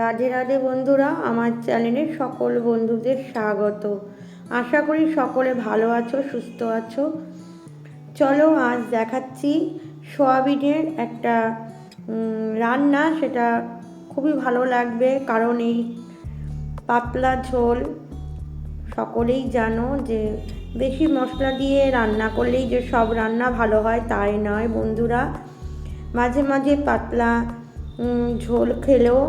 রাধে রাধে বন্ধুরা, আমার চ্যানেলে সকল বন্ধুদের স্বাগত। আশা করি সকলে ভালো আছো, সুস্থ আছো। চলো আজ দেখাচ্ছি সোয়াবিনের একটা রান্না, সেটা খুবই ভালো লাগবে, কারণ এই পাতলা ঝোল সকলেই জানো যে বেশি মশলা দিয়ে রান্না করলেই যে সব রান্না ভালো হয়, তাই নয় বন্ধুরা। মাঝে মাঝে পাতলা ঝোল খেলেও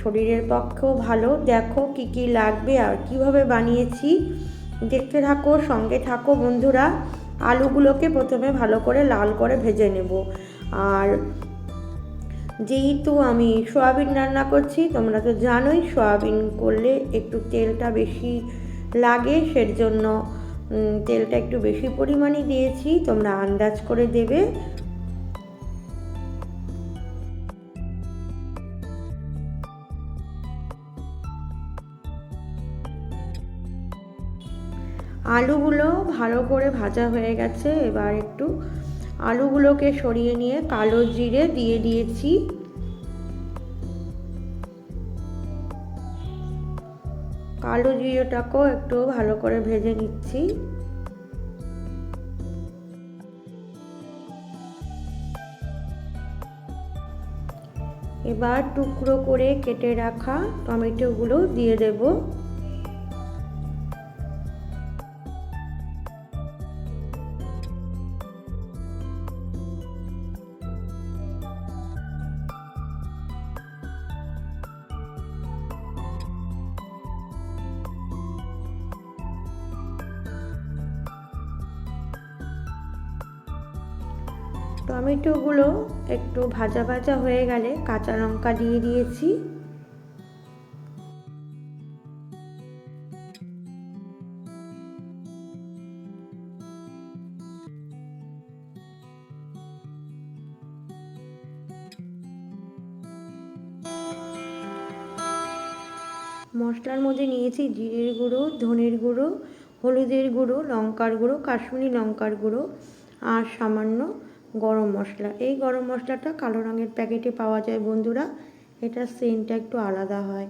শরীরের পক্ষেও ভালো। দেখো কি কি লাগবে আর কীভাবে বানিয়েছি। দেখতে থাকো, সঙ্গে থাকো বন্ধুরা। আলুগুলোকে প্রথমে ভালো করে লাল করে ভেজে নেব। আর যেহেতু আমি সয়াবিন রান্না করছি, তোমরা তো জানোই সয়াবিন করলে একটু তেলটা বেশি লাগে সের জন্য তেলটা একটু বেশি পরিমাণে দিয়েছি। তোমরা আন্দাজ করে দেবে। আলুগুলো ভালো করে ভাজা হয়ে গেছে, এবার একটু আলুগুলোকে সরিয়ে নিয়ে কালো জিরে দিয়ে দিয়েছি। কালো জিরেটাকেও একটু ভালো করে ভেজে নিচ্ছি। এবার টুকরো করে কেটে রাখা টমেটোগুলো দিয়ে দেবো। টমেটোগুলো একটু ভাজা ভাজা হয়ে গেলে কাঁচা লঙ্কা দিয়ে দিয়েছি। মশলার মধ্যে নিয়েছি জিরের গুঁড়ো, ধনের গুঁড়ো, হলুদের গুঁড়ো, লঙ্কার গুঁড়ো, কাশ্মীরি লঙ্কার গুঁড়ো আর সামান্য গরম মশলা। এই গরম মশলাটা কালো রঙের প্যাকেটে পাওয়া যায় বন্ধুরা। এটার সেন্টটা একটু আলাদা হয়।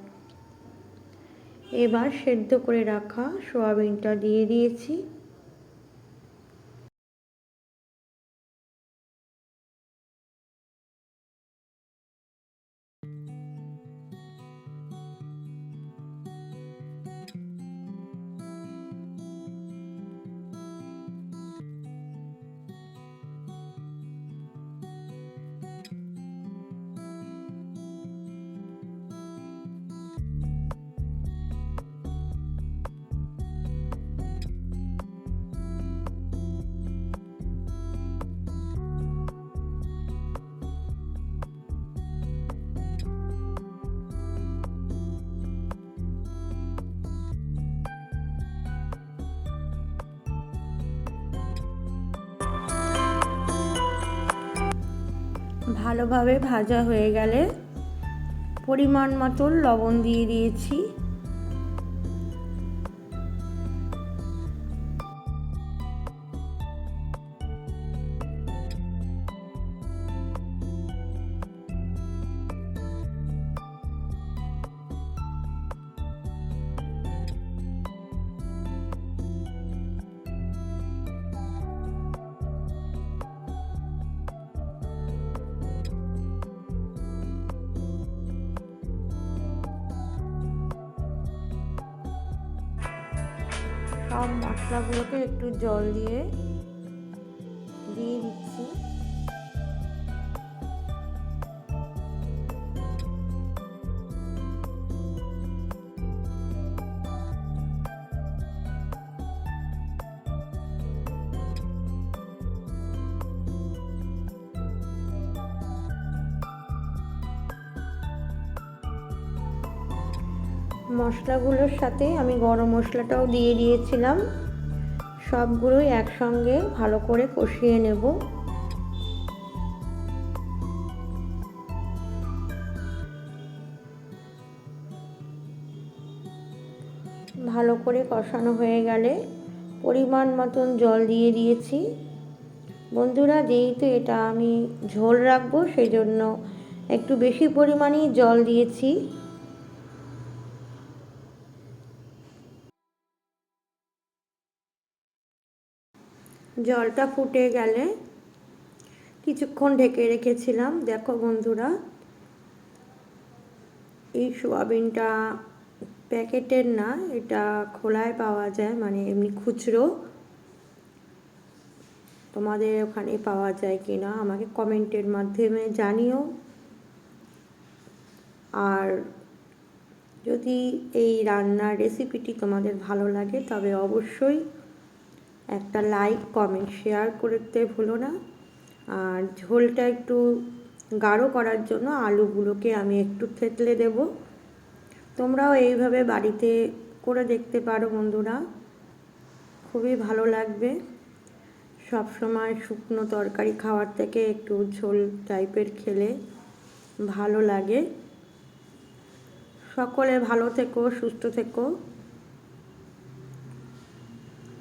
এবার সেদ্ধ করে রাখা সোয়াবিনটা দিয়ে দিয়েছি। ভালোভাবে ভাজা হয়ে গেলে পরিমাণ মতো লবণ দিয়ে দিয়েছি। সব মশলাগুলোকে একটু জল দিয়ে মশলাগুলোর সাথে আমি গরম মশলাটাও দিয়ে দিয়েছিলাম। সবগুলোই একসঙ্গে ভালো করে কষিয়ে নেব। ভালো করে কষানো হয়ে গেলে পরিমাণ মতন জল দিয়ে দিয়েছি। বন্ধুরা, যেহেতু এটা আমি ঝোল রাখব সেই জন্য একটু বেশি পরিমাণেই জল দিয়েছি। জলটা ফুটে গেলে কিছুক্ষণ ঢেকে রেখেছিলাম। দেখো বন্ধুরা, এই সোয়াবিনটা প্যাকেটের না, এটা খোলায় পাওয়া যায় মানে এমনি খুচরো। তোমাদের ওখানে পাওয়া যায় কি না আমাকে কমেন্টের মাধ্যমে জানিও। আর যদি এই রান্নার রেসিপিটি তোমাদের ভালো লাগে, তবে অবশ্যই একটা লাইক কমেন্ট শেয়ার করতে ভুলো না। আর ঝোলটা একটু গাঢ় করার জন্য আলুগুলোকে আমি একটু থেতলে দেব। তোমরাও এইভাবে বাড়িতে করে দেখতে পারো বন্ধুরা। খুবই ভালো লাগবে। সব সময় শুকনো তরকারি খাওয়ার থেকে একটু ঝোল টাইপের খেলে ভালো লাগে। সকলে ভালো থেকো, সুস্থ থেকো।